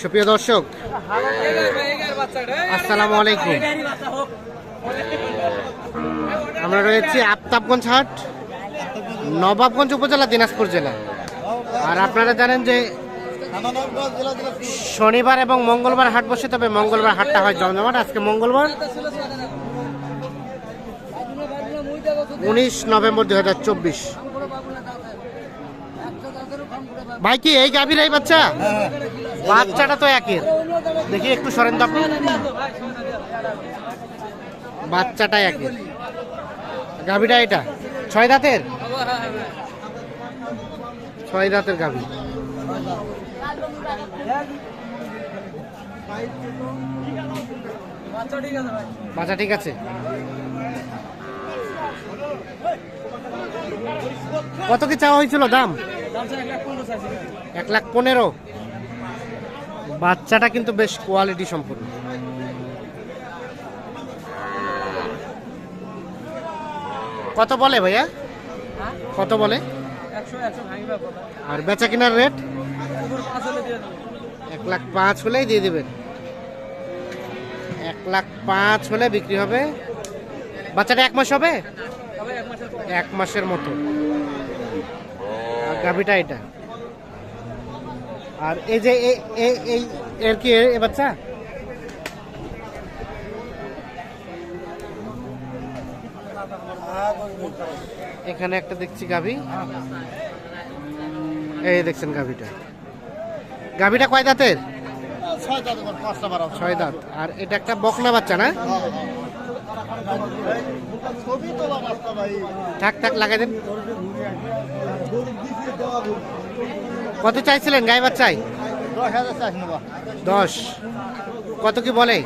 সুপ্রিয় দর্শক, আসসালামু আলাইকুম। আমরা রয়েছি আফতাবগঞ্জ হাট, নবাবগঞ্জ উপজেলা, দিনাজপুর জেলা। আর আপনারা জানেন যে শনিবার এবং মঙ্গলবার হাট বসে তবে মঙ্গলবার হাটটা হয় জমজমাট, আজকে মঙ্গলবার। উনিশ নভেম্বর দু হাজার চব্বিশ। ভাই কি এই গাভীর এই বাচ্চা? বাচ্চাটা তো একের। দেখি একটু সরেন তো আপনি। বাচ্চাটা একের। গাভীটা এটা। ছয় দাঁতের? ছয় দাঁতের গাভী। বাচ্চা ঠিক আছে? কত কি চাওয়া হয়েছিল দাম? এক লাখ পনেরো বাচ্চাটা কিন্তু বেশ কোয়ালিটি সম্পূর্ণ কত বলে ভাইয়া? কত বলে? আর বেচা কেনার রেট এক লাখ পাঁচ হলেই দিয়ে দেবেন। এক লাখ পাঁচ হলে বিক্রি হবে। বাচ্চাটা এক মাস হবে? এক মাসের মতো। গাভিটা এটা। আর এই যে এই এর কি এ বাচ্চা? এখানে একটা দেখছি গাভি। এই দেখছেন গাভিটা। গাভিটা কয় দাঁতের? ছয় দাঁত। আর এটা একটা বকনা বাচ্চা না? থাক থাক লাগাই দেন। কত চাইছিলেন গায়ে বাচ্চাই দশ। কত কি বলে?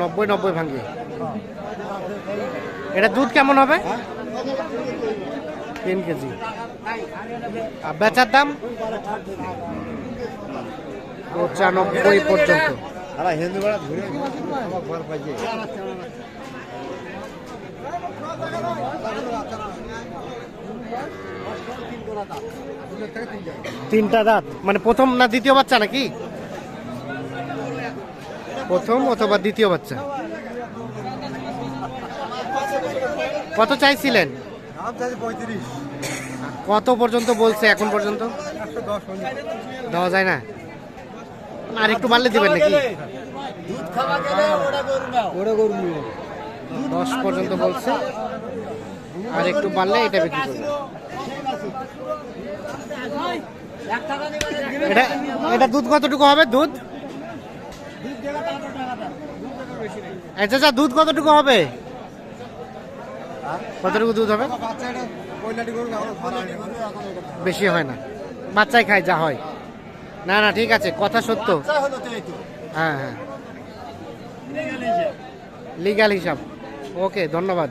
নব্বই নব্বই ভাঙবে এটা দুধ কেমন হবে? তিন কেজি। আর বেচার দাম? পঁচানব্বই পর্যন্ত। হিন্দু বেড়া ঘুরে আমার ঘর পাইছে তিনটা দাঁত। মানে প্রথম না দ্বিতীয় বাচ্চা নাকি? প্রথম অথবা দ্বিতীয় বাচ্চা? কত চাইছিলেন? কত পর্যন্ত বলছে এখন পর্যন্ত? দেওয়া যায় না। আর একটু বাড়লে দিবেন নাকি? দশ পর্যন্ত বলছে। আর একটু বাড়লে এটা বিক্রি করবে। এটা এটা দুধ কতটুকু হবে? দুধ? আচ্ছা আচ্ছা দুধ কতটুকু হবে? কতটুকু দুধ হবে? বেশি হয় না। বাচ্চাই খায়, যা হয়। না না, ঠিক আছে, কথা সত্য। হ্যাঁ হ্যাঁ। লিগাল হিসাব। ওকে, ধন্যবাদ।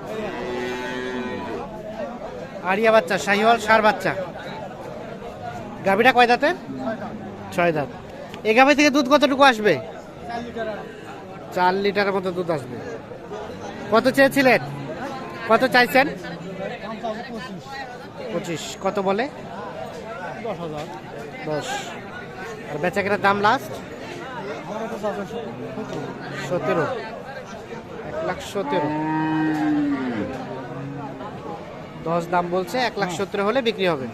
আরিয়া বাচ্চা, শাহিওয়াল সার বাচ্চা। গাভিটা কয় দাঁতের? ছয় দাঁত। এই গাভি থেকে দুধ কতটুকু আসবে? চার লিটারের মতো দুধ আসবে। কত চেয়েছিলেন? কত চাইছেন? পঁচিশ। কত বলে? দশ। আর বেচা কেনার দাম লাস্ট সতেরো। এক লাখ সতেরো। দশ দাম বলছে এক লাখ সত্তর হলে বিক্রি হবে।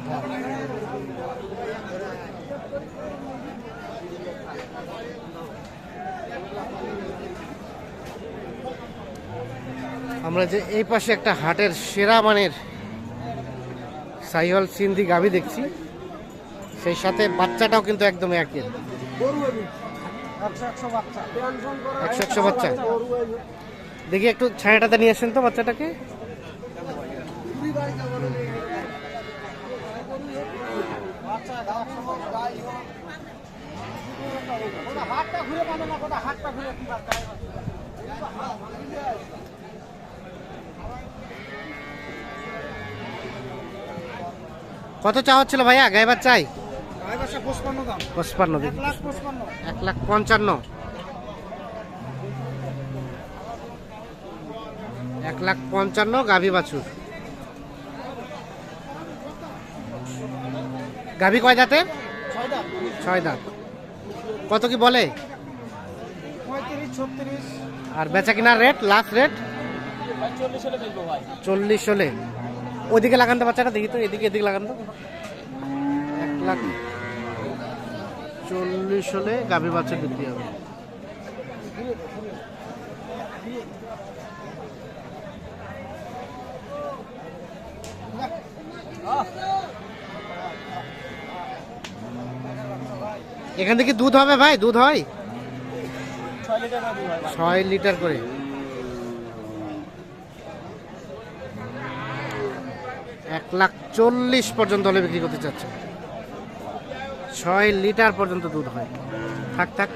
আমরা যে এই পাশে একটা হাটের সেরা মানের সাইহল সিন্ধি গাভি দেখছি। সেই সাথে বাচ্চাটাও কিন্তু একদম একই। একশো একশো বাচ্চা। দেখি একটু ছায়াটাতে নিয়ে আসেন তো বাচ্চাটাকে। হাতটা ঘুরে পাবে না কোথা হাতটা ঘুরে কি বাচ্চা কত চাওয়া ছিল ভাইয়া গাইবার চাই পঁচপান্ন। এক লাখ পঞ্চান্ন। এক লাখ পঞ্চান্ন গাভী বাছুর। গাভী কয় দাঁতে ছয় দাঁত। কত কি বলে? আর বেচা কিনার রেট লাস্ট রেট চল্লিশ হলে। ওদিকে লাগান তো বাচ্চাটা দেখি তো এদিকে এদিকে লাগান তো। এক লাখ চল্লিশ হলে গাভী বাচ্চা বিক্রি হবে। এখান থেকে দুধ হবে ভাই দুধ হয়? ছয় লিটার করে এক লাখ চল্লিশ পর্যন্ত হলে বিক্রি করতে চাচ্ছে। ছয় লিটার পর্যন্ত দুধ হয়। থাক থাক।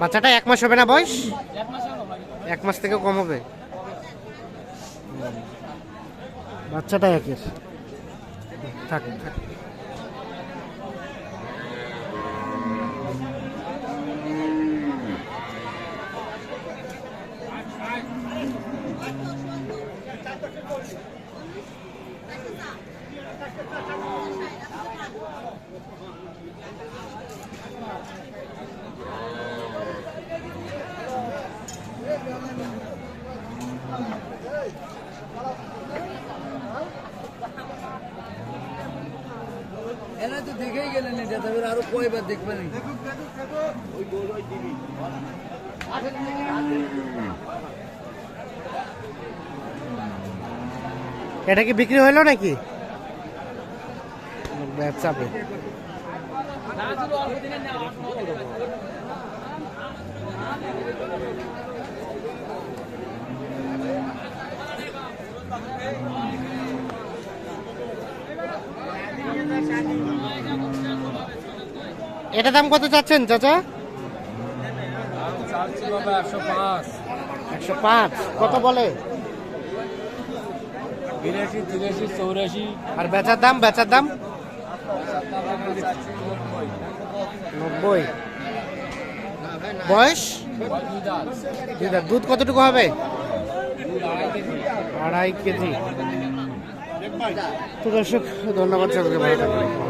বাচ্চাটা এক মাস হবে না বয়স? এক মাস থেকে কম হবে। বাচ্চাটা একের। থাক থাক। এরা তো দেখেই গেলেন এটা তবে আরও কয়বার দেখবেন এটা কি বিক্রি হলো নাকি? চাপে এটা দাম কত চাচ্ছেন চাচা? একশো পাঁচ। কত বলে? বিরাশি, তিরাশি, চৌরাশি। আর বেচার দাম বেচার দাম? নব্বই। বয়স? দুধ কতটুকু হবে? আড়াই কেজি। তো দর্শক, ধন্যবাদ ভালো